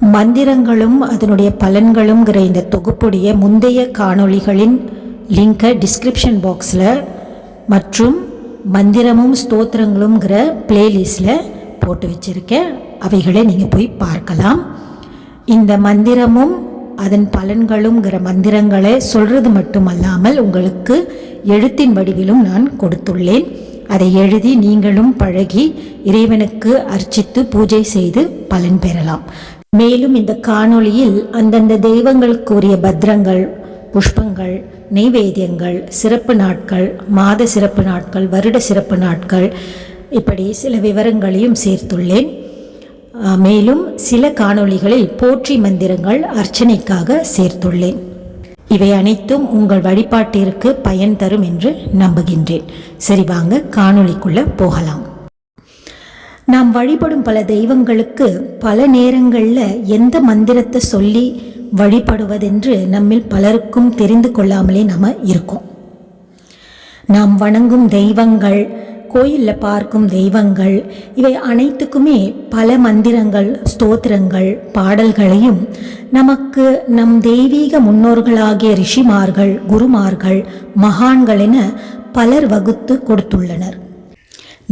மந்திரங்களும் அதனுடைய பலன்களுங்கிற இந்த தொகுப்புடைய முந்தைய காணொளிகளின் லிங்கை டிஸ்கிரிப்ஷன் பாக்ஸில் மற்றும் மந்திரமும் ஸ்தோத்திரங்களும்ங்கிற பிளேலிஸ்டில் போட்டு வச்சுருக்கேன். அவைகளை நீங்கள் போய் பார்க்கலாம். இந்த மந்திரமும் அதன் பலன்களுங்கிற மந்திரங்களை சொல்கிறது மட்டுமல்லாமல் உங்களுக்கு எழுத்தின் வடிவிலும் நான் கொடுத்துள்ளேன். அதை எழுதி நீங்களும் பழகி இறைவனுக்கு அர்ச்சித்து பூஜை செய்து பலன் பெறலாம். மேலும் இந்த காணொளியில் அந்தந்த தெய்வங்களுக்குரிய பத்ரங்கள் புஷ்பங்கள் நெய்வேத்தியங்கள் சிறப்பு நாட்கள் மாத சிறப்பு நாட்கள் வருட சிறப்பு நாட்கள் இப்படி சில விவரங்களையும் சேர்த்துள்ளேன். மேலும் சில காணொளிகளில் போற்றி மந்திரங்கள் அர்ச்சனைக்காக சேர்த்துள்ளேன். இவை அனைத்தும் உங்கள் வழிபாட்டிற்கு பயன் தரும் என்று நம்புகின்றேன். சரி வாங்க காணொளிக்குள்ளே போகலாம். நாம் வழிபடும் பல தெய்வங்களுக்கு பல நேரங்களில் எந்த மந்திரத்தை சொல்லி வழிபடுவதென்று நம்மில் பலருக்கும் தெரிந்து கொள்ளாமலே நம்ம இருக்கோம். நாம் வணங்கும் தெய்வங்கள் கோயிலில் பார்க்கும் தெய்வங்கள் இவை அனைத்துக்குமே பல மந்திரங்கள் ஸ்தோத்திரங்கள் பாடல்களையும் நமக்கு நம் தெய்வீக முன்னோர்களாகிய ரிஷிமார்கள் குருமார்கள் மகான்கள் என பலர் வகுத்து கொடுத்துள்ளனர்.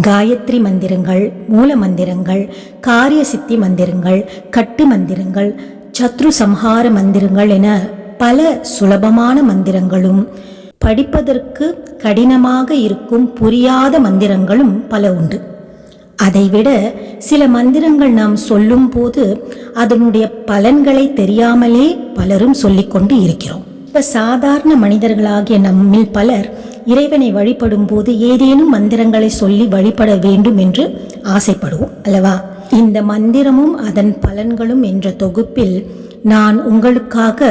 காயத்ரி மந்திரங்கள் மூல மந்திரங்கள் காரிய சித்தி மந்திரங்கள் கட்டு மந்திரங்கள் சத்ரு சம்ஹார மந்திரங்கள் என பல சுலபமான மந்திரங்களும் படிப்பதற்கு கடினமாக இருக்கும் புரியாத மந்திரங்களும் பல உண்டு. அதைவிட சில மந்திரங்கள் நாம் சொல்லும்போது அதனுடைய பலன்களை தெரியாமலே பலரும் சொல்லிக்கொண்டு இருக்கிறோம். இப்போ சாதாரண மனிதர்களாகிய நம்மில் பலர் இறைவனை வழிபடும் போது ஏதேனும் மந்திரங்களை சொல்லி வழிபட வேண்டும் என்று ஆசைப்படுவோம் அல்லவா? இந்த மந்திரமும் அதன் பலன்களும் என்ற தொகுப்பில் நான் உங்களுக்காக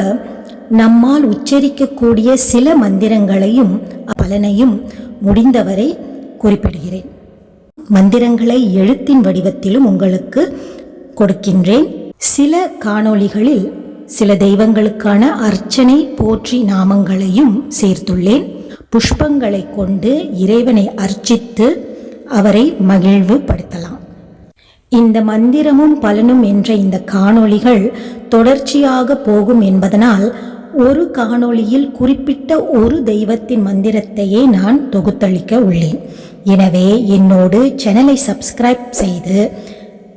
நம்மால் உச்சரிக்கக்கூடிய சில மந்திரங்களையும் பலனையும் முடிந்தவரை குறிப்பிடுகிறேன். மந்திரங்களை எழுத்தின் வடிவத்திலும் உங்களுக்கு கொடுக்கின்றேன். சில காணொளிகளில் சில தெய்வங்களுக்கான அர்ச்சனை போற்றி நாமங்களையும் சேர்த்துள்ளேன். புஷ்பங்களை கொண்டு இறைவனை அர்ச்சித்து அவரை மகிழ்வுபடுத்தலாம். இந்த மந்திரமும் பலனும் என்ற இந்த காணொளிகள் தொடர்ச்சியாக போகும் என்பதனால் ஒரு காணொளியில் குறிப்பிட்ட ஒரு தெய்வத்தின் மந்திரத்தையே நான் தொகுத்தளிக்க உள்ளேன். எனவே என்னோடு சேனலை சப்ஸ்கிரைப் செய்து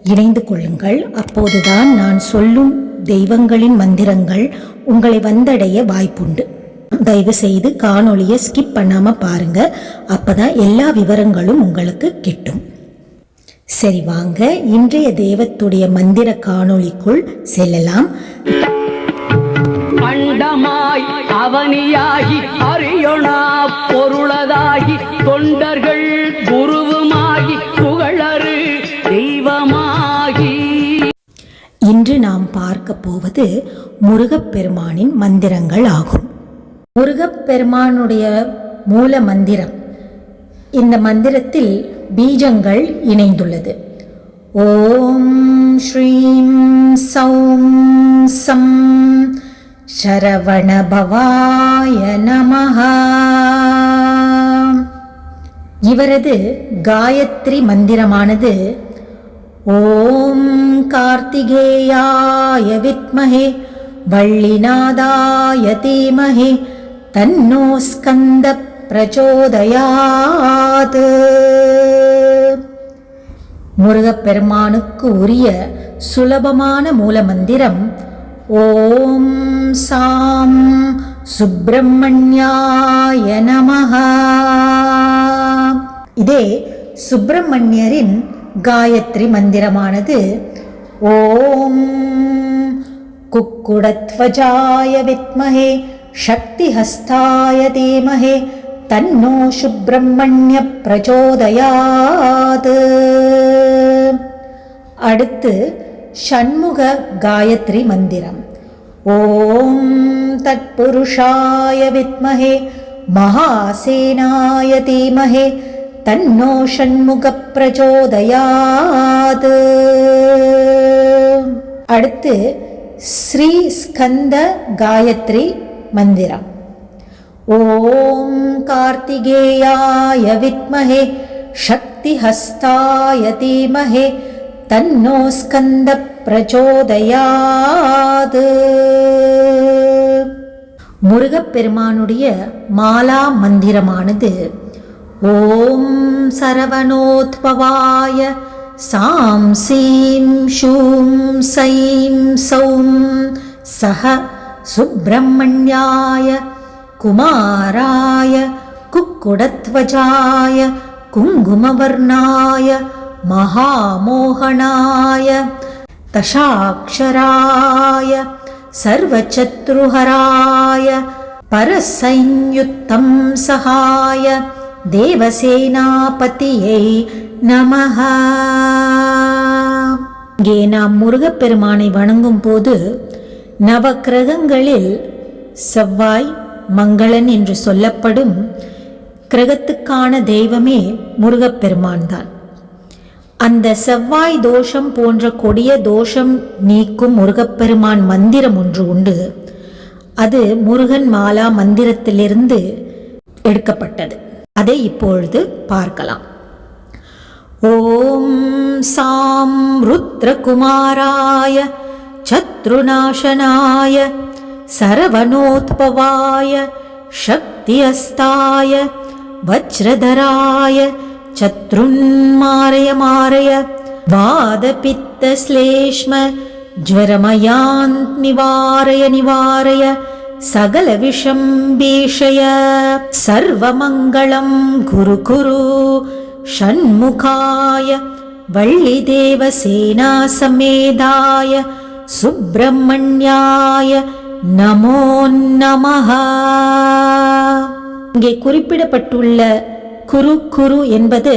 இணைந்து கொள்ளுங்கள். அப்போதுதான் நான் சொல்லும் தெய்வங்களின் மந்திரங்கள் உங்களை வந்தடைய வாய்ப்புண்டு. தயவு செய்து காணொளியை ஸ்கிப் பண்ணாம பாருங்க. அப்பதான் எல்லா விவரங்களும் உங்களுக்கு கிட்டும். சரி வாங்க. இன்றைய தெய்வத்துடைய மந்திர காணொளிக்குள் செல்லலாம். அண்டமாய் அவனியாகி அரியொணா பொருளதாகி தொண்டர்கள் குருவுமாகி புகழரு தெய்வமாகி. இன்று நாம் பார்க்க போவது முருகப்பெருமானின் மந்திரங்கள் ஆகும். முருகப்பெருமானுடைய மூல மந்திரம். இந்த மந்திரத்தில் பீஜங்கள் இணைந்துள்ளது. ஓம் ஸ்ரீம் சௌம் சம் சரவணபவாய நமஹ. இவரது காயத்ரி மந்திரமானது ஓம் கார்த்திகேயாய வித்மஹே வள்ளிநாதாய தீமஹே தன்னோ ஸ்கந்த முருகப்பெருமானுக்கு உரிய சுலபமான மூல மந்திரம் ஓம் சாம் சுப்பிரமணியாய நமஹ. இதே சுப்பிரமணியரின் காயத்ரி மந்திரமானது ஓம் குக்குடத்வஜாய வித்மஹே சக்திஹஸ்தாய தீமஹே தன்னோ சுப்பிரமணிய பிரச்சோதயாத் அடுத்து ஷண்முக காயத்ரி மந்திரம். ஓம் தத்புருஷாய வித்மஹே மகாசேனாய தீமஹே தன்னோ ஷண்முக பிரச்சோதயாத். அடுத்து ஸ்ரீ ஸ்கந்த காயத்ரி மந்திரம். ஓம் கார்த்திகேயாய வித்மஹே சக்திஹஸ்தாய தீமஹே தன்னோ ஸ்கந்த பிரச்சோதயாது. முருகப்பெருமானுடைய மாலா மந்திரமானது ஓம் சரவணோத்பவாய சாம் சீம் ஷூம் சைம் சௌம் சஹ சுப்பிரமணியாய குமாராய குக்குடத்வஜாய குங்குமவர்ணாய महामोहनाय दशाक्षराय सर्वचत्रुहराय परसंयुक्तं सहाय தேவசேனாபதியை நமஹ இங்கே நாம் முருகப்பெருமானை வணங்கும் போது நவக்கிரகங்களில் செவ்வாய் மங்களன் என்று சொல்லப்படும் கிரகத்துக்கான தெய்வமே முருகப்பெருமான் தான். அந்த செவ்வாய் தோஷம் போன்ற கொடிய தோஷம் நீக்கும் முருகப்பெருமான் மந்திரம் ஒன்று உண்டு. அது முருகன் மாலா மந்திரத்திலிருந்து எடுக்கப்பட்டது. அதை இப்பொழுது பார்க்கலாம். ஓம் சாம் ருத்ரகுமாராய शत्रुनाशनाय सर्वनोत्पवाय शक्तिहस्ताय वज्रधराय चत्रून् मारय वादपित्तश्लेष्म ज्वरमयान् निवारय निवारय सकलविषम्बीषय सर्वमङ्गलं गुरु कुरु षण्मुखाय वल्लिदेवसेनासमेधाय சுப்பிரமணியாய நமோ நமஹா. இங்கே குறிப்பிடப்பட்டுள்ள குரு குரு என்பது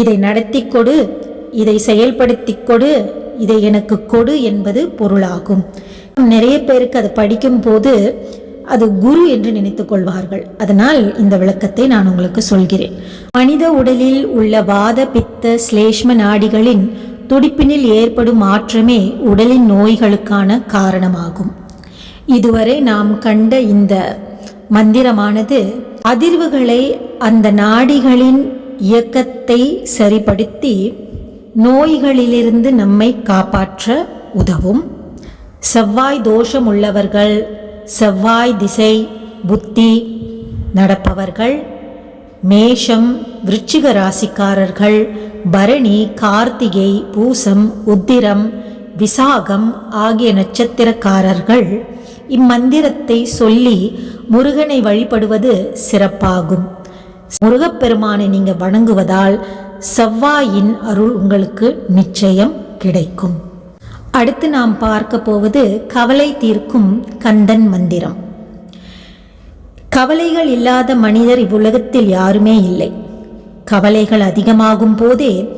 இதை நடத்தி கொடு இதை செயல்படுத்தி கொடு இதை எனக்கு கொடு என்பது பொருளாகும். நிறைய பேருக்கு அது படிக்கும் போது அது குரு என்று நினைத்து கொள்வார்கள். அதனால் இந்த விளக்கத்தை நான் உங்களுக்கு சொல்கிறேன். மனித உடலில் உள்ள வாத பித்த சிலேஷ்ம நாடிகளின் துடிப்பினில் ஏற்படும் மாற்றமே உடலின் நோய்களுக்கான காரணமாகும். இதுவரை நாம் கண்ட இந்த மந்திரமானது அதிர்வுகளை அந்த நாடிகளின் இயக்கத்தை சரிப்படுத்தி நோய்களிலிருந்து நம்மை காப்பாற்ற உதவும். செவ்வாய் தோஷம் உள்ளவர்கள் செவ்வாய் திசை புத்தி நடப்பவர்கள் மேஷம் விருச்சிக ராசிக்காரர்கள் பரணி கார்த்திகை பூசம் உத்திரம் விசாகம் ஆகிய நட்சத்திரக்காரர்கள் இம்மந்திரத்தை சொல்லி முருகனை வழிபடுவது சிறப்பாகும். முருகப்பெருமானை நீங்கள் வணங்குவதால் செவ்வாயின் அருள் உங்களுக்கு நிச்சயம் கிடைக்கும். அடுத்து நாம் பார்க்க போவது கவலை தீர்க்கும் கந்தன் மந்திரம். கவலைகள் இல்லாத மனிதர் இவ்வுலகத்தில் யாருமே இல்லை. கவலைகள் அதிகமாகும் போதே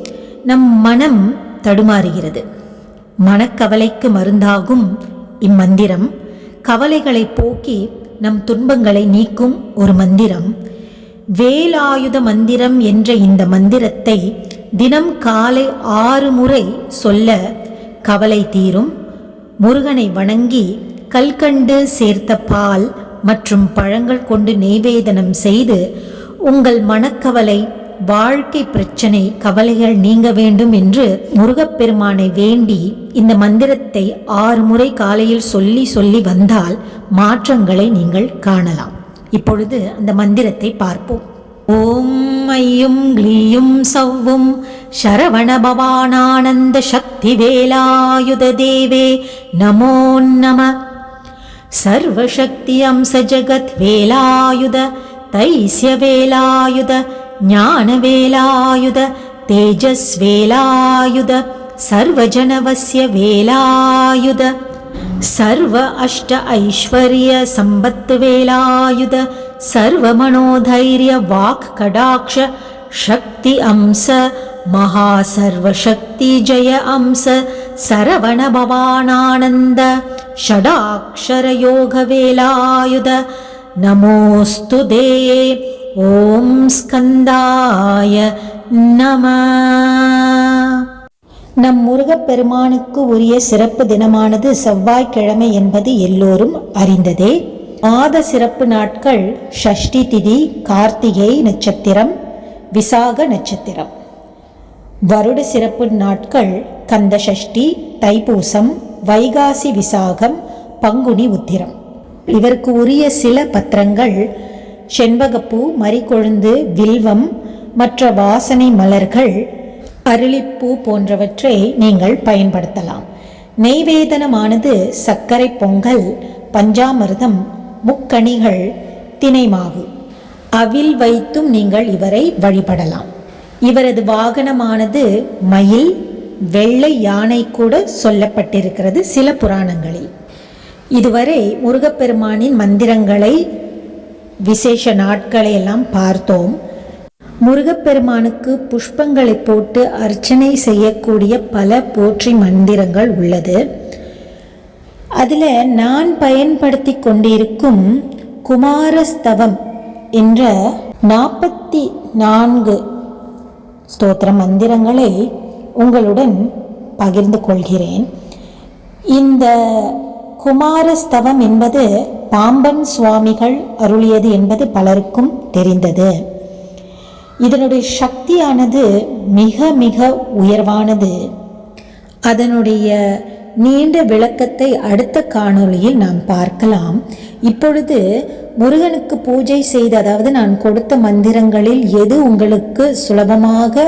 நம் மனம் தடுமாறுகிறது. மனக்கவலைக்கு மருந்தாகும் இம்மந்திரம். கவலைகளை போக்கி நம் துன்பங்களை நீக்கும் ஒரு மந்திரம். வேலாயுத மந்திரம் என்ற இந்த மந்திரத்தை தினம் காலை ஆறு முறை சொல்ல கவலை தீரும். முருகனை வணங்கி கல்கண்டு சேர்த்த பால் மற்றும் பழங்கள் கொண்டு நெய்வேதனம் செய்து உங்கள் மனக்கவலை வாழ்க்கை பிரச்சனை கவலைகள் நீங்க வேண்டும் என்று முருகப்பெருமானை வேண்டி இந்த மந்திரத்தை ஆறு முறை காலையில் சொல்லி சொல்லி வந்தால் மாற்றங்களை நீங்கள் காணலாம். இப்பொழுது அந்த மந்திரத்தை பார்ப்போம். ஓம் ஐயும் க்ளீயும் சவ்வும் சரவணபவானானந்த சக்தி வேலாயுத தேவே நமோ நம. சர்வசக்தி அம்ச ஜகத் வேலாயுத தைசிய வேலாயுத ज्ञानवेलायुध तेजस्वेलायुध सर्वजनवस्य वेलायुध सर्व अष्ट ऐश्वर्यसम्पत्वेलायुध सर्वमनोधैर्य वाक् कडाक्ष शक्ति अंश महासर्वशक्ति जय अंश सरवणभवानानन्द षडाक्षरयोगवेलायुध नमोऽस्तु दे ஓம் ஸ்கந்தாய நம. நம் முருகப்பெருமானுக்கு உரிய சிறப்பு தினமானது செவ்வாய்க்கிழமை என்பது எல்லோரும் அறிந்ததே. மாத சிறப்பு நாட்கள் ஷஷ்டி திதி கார்த்திகை நட்சத்திரம் விசாக நட்சத்திரம். வருட சிறப்பு நாட்கள் கந்த சஷ்டி தைப்பூசம் வைகாசி விசாகம் பங்குனி உத்திரம். இவருக்கு உரிய சில பத்திரங்கள் செண்பகப்பூ மறிக்கொழுந்து வில்வம் மற்ற வாசனை மலர்கள் அருளிப்பூ போன்றவற்றை நீங்கள் பயன்படுத்தலாம். நெய்வேதனமானது சர்க்கரை பொங்கல் பஞ்சாமிர்தம் முக்கணிகள் தினைமாவு. அவில் வைத்தும் நீங்கள் இவரை வழிபடலாம். இவரது வாகனமானது மயில் வெள்ளை யானை கூட சொல்லப்பட்டிருக்கிறது சில புராணங்களில். இதுவரை முருகப்பெருமானின் மந்திரங்களை விசேஷ நாட்களை எல்லாம் பார்த்தோம். முருகப்பெருமானுக்கு புஷ்பங்களை போட்டு அர்ச்சனை செய்யக்கூடிய பல போற்றி மந்திரங்கள் உள்ளது. அதில் நான் பயன்படுத்தி கொண்டிருக்கும் குமாரஸ்தவம் என்ற நாற்பத்தி நான்கு ஸ்தோத்திர மந்திரங்களை உங்களுடன் பகிர்ந்து கொள்கிறேன். இந்த குமாரஸ்தவம் என்பது பாம்பன் சுவாமிகள் அருளியது என்பது பலருக்கும் தெரிந்தது. இதனுடைய சக்தியானது மிக மிக உயர்வானது. அதனுடைய நீண்ட விளக்கத்தை அடுத்த காணொளியில் நாம் பார்க்கலாம். இப்பொழுது முருகனுக்கு பூஜை செய்து அதாவது நான் கொடுத்த மந்திரங்களில் எது உங்களுக்கு சுலபமாக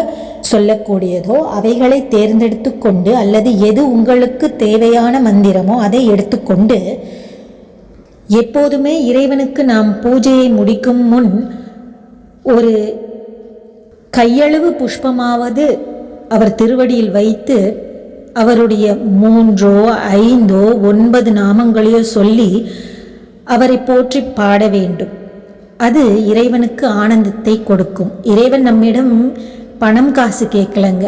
சொல்லக்கூடியதோ அவைகளை தேர்ந்தெடுத்து கொண்டு அல்லது எது உங்களுக்கு தேவையான மந்திரமோ அதை எடுத்துக்கொண்டு எப்போதுமே இறைவனுக்கு நாம் பூஜையை முடிக்கும் முன் ஒரு கையளவு புஷ்பமாவது அவர் திருவடியில் வைத்து அவருடைய மூன்றோ ஐந்தோ ஒன்பது நாமங்களையோ சொல்லி அவரை போற்றி பாட வேண்டும். அது இறைவனுக்கு ஆனந்தத்தை கொடுக்கும். இறைவன் நம்மிடம் பணம் காசு கேட்கலங்க.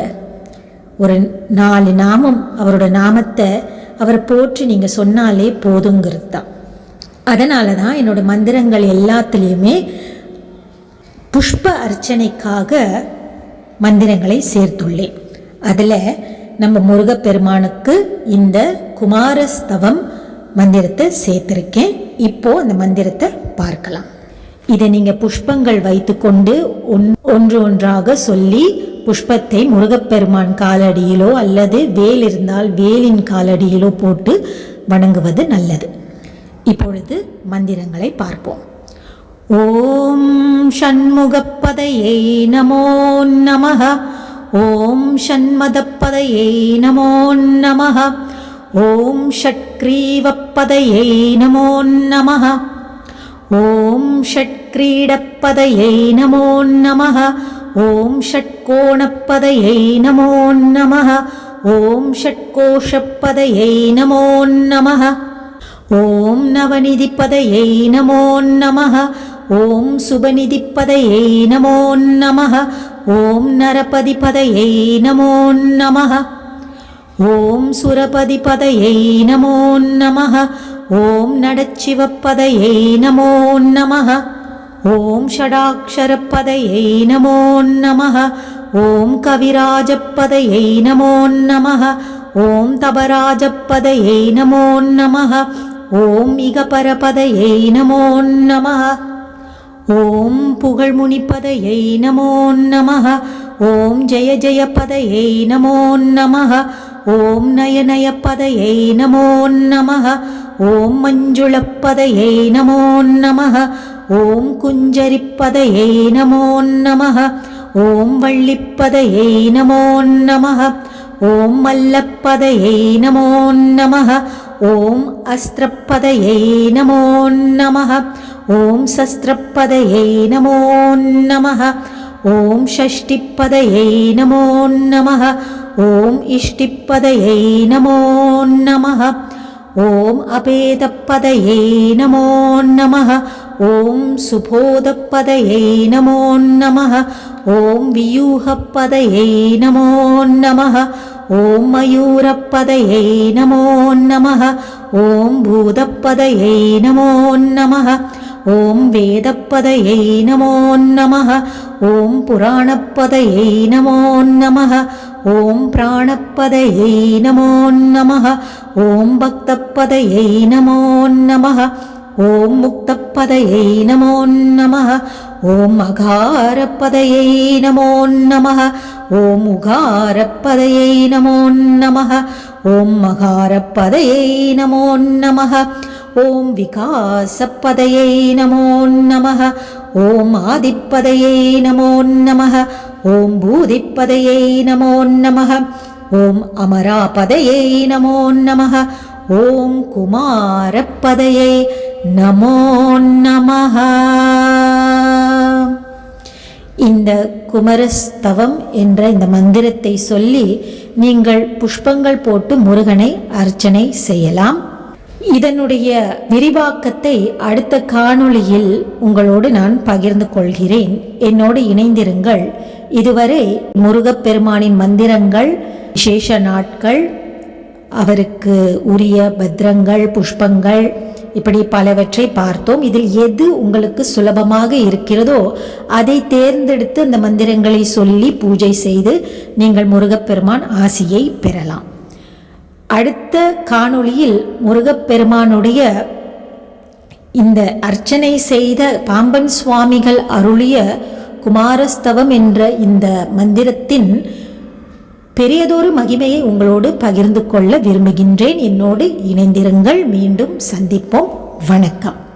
ஒரு நாலு நாமம் அவரோட நாமத்தை அவரை போற்றி நீங்கள் சொன்னாலே போதுங்கிறது தான். அதனால தான் என்னோட மந்திரங்கள் எல்லாத்துலேயுமே புஷ்ப அர்ச்சனைக்காக மந்திரங்களை சேர்த்துள்ளேன். அதில் நம்ம முருகப்பெருமானுக்கு இந்த குமாரஸ்தவம் மந்திரத்தை சேர்த்துருக்கேன். இப்போது அந்த மந்திரத்தை பார்க்கலாம். இதை நீங்கள் புஷ்பங்கள் வைத்துக்கொண்டு ஒன் ஒன்று ஒன்றாக சொல்லி புஷ்பத்தை முருகப்பெருமான் காலடியிலோ அல்லது வேல் இருந்தால் வேலின் காலடியிலோ போட்டு வணங்குவது நல்லது. இப்பொழுது மந்திரங்களை பார்ப்போம். ஓம் ஷண்முகப்பதையை நமோ நம ஓம் ஷண்மதப்பதையை நமோ நம ஓம் ஷட்கிரீவப்பதையை நமோ நம ஓம் ஷட்கிரீடப்பதையை நமோ நம ஓம் ஷட்கோணப்பதையை நமோ நம ஓம் ஷட்கோஷப்பதையை நமோ நம ஓம் நவநிதிப்பதையை நமோ நம ஓம் சுபநிதிப்பதையை நமோ நம ஓம் நரபதிபதையை நமோ நம ஓம் சுரபதிபதையை நமோ நம ஓம் நடச்சிவப்பதையை நமோ நம ஓம் ஷடாக்ஷரப்பதையை நமோ நம ஓம் கவிராஜப்பதையை நமோ நம ஓம் தபராஜப்பதையை நமோ நம ஓம் இகபரபதையை நமோ நம. ஓம் புகழ் முனிப்பதையை நமோ நம. ஓம் ஜெய ஜெய பதையை நமோ நம. ஓம் நயநயப்பதையை நமோ நம. ஓம் மஞ்சுளப்பதையை நமோ நம. ஓம் குஞ்சரிப்பதையை நமோ நம. ஓம் வள்ளிப்பதையை நமோ நம. ஓம் மல்லப்பதையை நமோ நமः. ॐ अस्त्रपदयै नमो नमः। ॐ शस्त्रपदयै नमो नमः। ॐ षष्टिपदयै नमो नमः। ॐ इष्टिपदयै नमो नमः। ॐ अपेदपदयै नमो नमः। ॐ सुबोधपदयै नमो नमः। ॐ व्यूहपदयै नमो नमः। ஓம் மயூரப்பதையை நமோ நமः ஓம் பூதப்பதையை நமோ நமः ஓம் வேதப்பதையை நமோ நமः ஓம் புராணப்பதையை நமோ நமः ஓம் பிராணப்பதையை நமோ நமः ஓம் பக்தப்பதையை நமோ நமः ஓம் முக்தப்பதையை நமோ நம ஓம் அகாரப்பதையை நமோ நம ஓம் உகாரப்பதையை நமோ நம ஓம் மகாரப்பதையை நமோ நம ஓம் விகாசப்பதையை நமோ நம ஓம் ஆதிப்பதையை நமோ நம ஓம் பூதிப்பதையை நமோ நம ஓம் அமராபதையை நமோ நம ஓம் குமாரப்பதையை நமோ நமः இந்த குமரஸ்தவம் என்ற இந்த மந்திரத்தை சொல்லி நீங்கள் புஷ்பங்கள் போட்டு முருகனை அர்ச்சனை செய்யலாம். இதனுடைய விரிவாக்கத்தை அடுத்த காணொளியில் உங்களோடு நான் பகிர்ந்து கொள்கிறேன். என்னோடு இணைந்திருங்கள். இதுவரை முருகப்பெருமானின் மந்திரங்கள் விசேஷ நாட்கள் அவருக்கு உரிய பத்திரங்கள் புஷ்பங்கள் இப்படி பலவற்றை பார்த்தோம். இதில் எது உங்களுக்கு சுலபமாக இருக்கிறதோ அதை தேர்ந்தெடுத்து அந்த மந்திரங்களை சொல்லி பூஜை செய்து நீங்கள் முருகப்பெருமான் ஆசியை பெறலாம். அடுத்த காணொளியில் முருகப்பெருமானுடைய இந்த அர்ச்சனை செய்த பாம்பன் சுவாமிகள் அருளிய குமாரஸ்தவம் என்ற இந்த மந்திரத்தின் பெரியதொரு மகிமையை உங்களோடு பகிர்ந்து கொள்ள விரும்புகின்றேன். என்னோடு இணைந்திருங்கள். மீண்டும் சந்திப்போம். வணக்கம்.